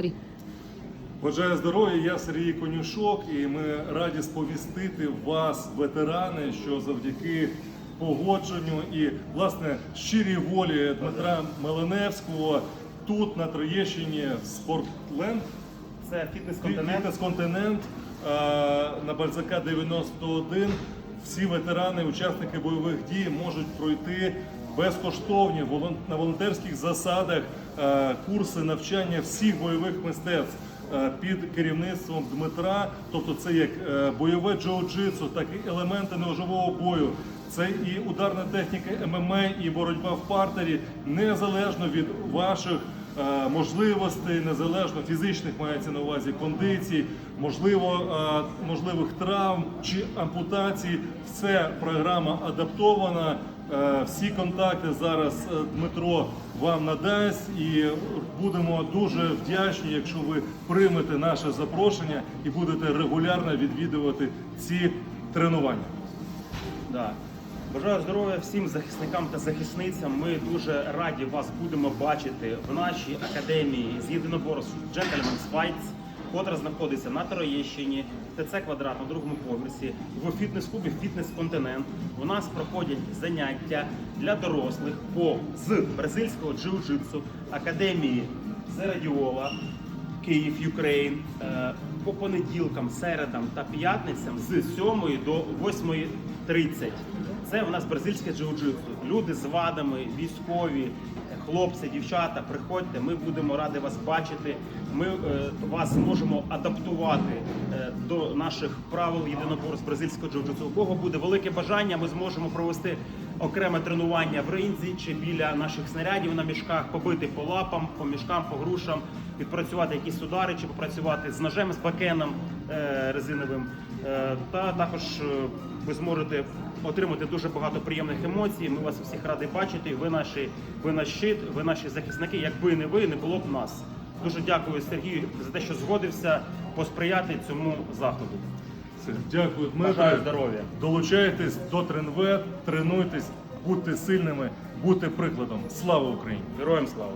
Три. Бажаю здоров'я, я Сергій Конюшок, і ми раді сповістити вас, ветерани, що завдяки погодженню і власне щирій волі Дмитра Меленевського тут на Троєщині Спортленд Це фітнес-континент. фітнес-континент на Бальзака 91. Всі ветерани, учасники бойових дій можуть пройти безкоштовні на волонтерських засадах е, курси навчання всіх бойових мистецтв е, під керівництвом Дмитра. Тобто, це як е, бойове джиу-джитсу, так і елементи ножового бою. Це і ударна техніка ММА, і боротьба в партері, незалежно від ваших можливостей, незалежно фізичних мається на увазі кондицій, можливо, можливих травм чи ампутацій. Все програма адаптована. Е, Всі контакти зараз е, Дмитро вам надасть, і будемо дуже вдячні, якщо ви приймете наше запрошення і будете регулярно відвідувати ці тренування. Да. Бажаю здоров'я всім захисникам та захисницям. Ми дуже раді вас будемо бачити в нашій академії з єдиноборств Gentleman's Fights, котра знаходиться на Троєщині, ТЦ квадрат на другому поверсі, в фітнес-клубі Фітнес-Континент. У нас проходять заняття для дорослих по з бразильського джиу-джитсу, академії Середіола, Київ, Юкрейн е, по понеділкам, середам та п'ятницям з 7 до 8.30. Це у нас бразильське джиу-джитсу. Люди з вадами, військові, хлопці, дівчата, приходьте. Ми будемо раді вас бачити. Ми е, вас зможемо адаптувати е, до наших правил єдиноборств бразильського джиу-джитсу. У кого буде велике бажання, ми зможемо провести окреме тренування в ринзі чи біля наших снарядів на мішках, побити по лапам, по мішкам, по грушам, відпрацювати якісь удари, чи попрацювати з ножем, з бакеном е, резиновим. Е, та також е, ви зможете отримати дуже багато приємних емоцій. Ми вас всіх раді бачити. Ви наші, ви наш щит, ви наші захисники. Якби не ви, не було б нас. Дуже дякую Сергію за те, що згодився посприяти цьому заходу. Дякую, Дмитро. Здоров'я. Долучайтесь до тренвет, тренуйтесь, будьте сильними, будьте прикладом. Слава Україні! Героям слава!